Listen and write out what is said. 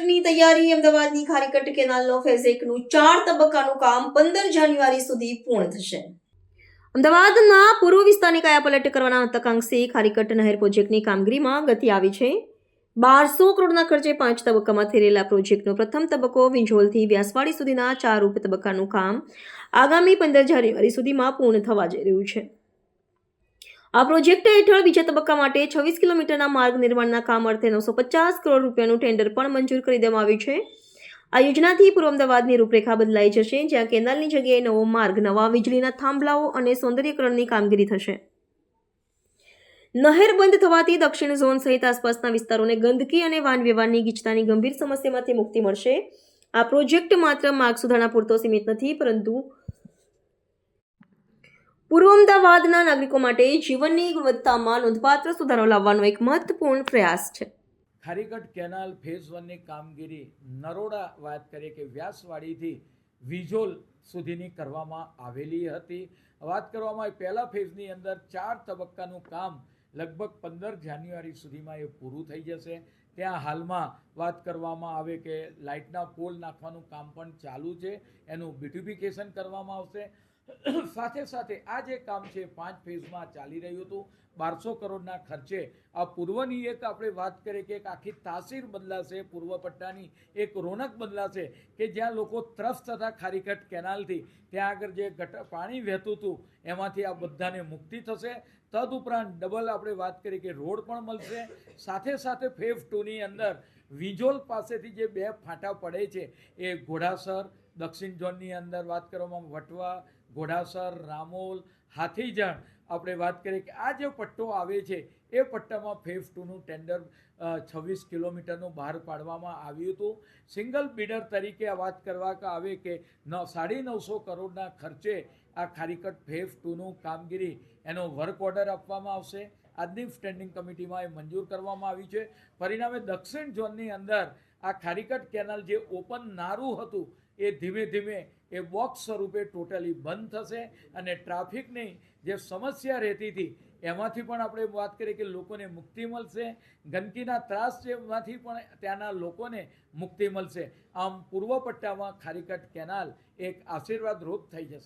તૈયારી અમદાવાદની ખારીકટ કેનાલનો ફેઝ એકનું ચાર તબક્કાનું કામ પંદર જાન્યુઆરી સુધી પૂર્ણ થશે. અમદાવાદના પૂર્વ વિસ્તારની કાયાપલટ કરવાના તકાંક્ષે ખારીકટ નહેર પ્રોજેક્ટની કામગીરીમાં ગતિ આવી છે. બારસો કરોડના ખર્ચે પાંચ તબક્કામાં રહેલા પ્રોજેક્ટનો પ્રથમ તબક્કો વિંજોલથી વ્યાસવાડી સુધીના ચાર ઉપ તબક્કાનું કામ આગામી પંદર જાન્યુઆરી સુધીમાં પૂર્ણ થવા જઈ રહ્યું છે. આ પ્રોજેક્ટ હેઠળ બીજા તબક્કા માટે છવ્વીસ કિલોમીટરના માર્ગ નિર્માણના કામ અર્થે નવસો પચાસ કરોડ રૂપિયાનું ટેન્ડર પણ મંજૂર કરી દેવામાં આવ્યું છે. આ યોજનાથી પૂર્વ અમદાવાદની રૂપરેખા બદલાઈ જશે, જ્યાં કેનાલની જગ્યાએ નવો માર્ગ, નવા વીજળીના થાંભલાઓ અને સૌંદર્યકરણની કામગીરી થશે. નહેર બંધ થવાથી દક્ષિણ ઝોન સહિત આસપાસના વિસ્તારોને ગંદકી અને વાહન વ્યવહારની ગીચતાની ગંભીર સમસ્યામાંથી મુક્તિ મળશે. આ પ્રોજેક્ટ માત્ર માર્ગ સુધારણા પૂરતો સીમિત નથી, પરંતુ પૂર્વ અમદાવાદના નાગરિકો માટે જીવનની ગુણવત્તામાં નોંધપાત્ર સુધારો લાવવાનો એક મહત્વપૂર્ણ પ્રયાસ છે. ખારીકટ કેનાલ ફેઝ વનની કામગીરી નરોડા વાત કરીએ કે વ્યાસવાડીથી વિજોલ સુધીની કરવામાં આવેલી હતી. વાત કરવામાં પહેલા ફેઝની અંદર ચાર તબક્કાનું કામ લગભગ પંદર જાન્યુઆરી સુધીમાં એ પૂરું થઈ જશે. ત્યાં હાલમાં વાત કરવામાં આવે કે લાઇટના પોલ નાખવાનું કામ પણ ચાલુ છે. એનું બ્યુટિફિકેશન કરવામાં આવશે. સાથે સાથે આ જે કામ છે, પાંચ ફેઝમાં ચાલી રહ્યું હતું. બારસો કરોડના ખર્ચે. આ પૂર્વની એક આપણે વાત કરીએ કે એક આખી તાસીર બદલાશે, પૂર્વ પટ્ટાની એક રોનક બદલાશે કે જ્યાં લોકો ત્રસ્ત થતા ખારીકટ કેનાલથી. ત્યાં આગળ જે ગટ, પાણી વહેતું હતું, એમાંથી આ બધાને મુક્તિ થશે. તદુપરાંત ડબલ આપણે વાત કરીએ કે રોડ પણ મળશે. સાથે સાથે ફેઝ ટુની અંદર વિજોલ પાસેથી જે બે ફાંટા પડે છે, એ ઘોડાસર, દક્ષિણ ઝોનની અંદર વાત કરવામાં વટવા, ઘોડાસર, રામોલ, હાથીજણ, આપણે વાત કરીએ કે આ જે પટ્ટો આવે છે, એ પટ્ટામાં ફેઝ ટુનું ટેન્ડર છવ્વીસ કિલોમીટરનું બહાર પાડવામાં આવ્યું હતું. સિંગલ બિડર તરીકે વાત કરવા આવે કે ન, સાડી નવસો કરોડના ખર્ચે આ ખારીકટ ફેઝ ટુનું કામગીરી એનો વર્ક ઓર્ડર આપવામાં આવશે. આજની સ્ટેન્ડિંગ કમિટીમાં એ મંજૂર કરવામાં આવી છે. પરિણામે દક્ષિણ ઝોનની અંદર આ ખારીકટ કેનાલ જે ઓપન નારું હતું, એ ધીમે ધીમે એ બોક્સ સ્વરૂપે ટોટલી બંધ થશે અને ટ્રાફિકની જે સમસ્યા રહેતી હતી, એમાંથી પણ આપણે વાત કરીએ કે લોકોને મુક્તિ મળશે. ગંદકીના ત્રાસ જેમાંથી પણ ત્યાંના લોકોને મુક્તિ મળશે. આમ પૂર્વ પટ્ટામાં ખારીકટ કેનાલ એક આશીર્વાદ રૂપ થઈ જશે.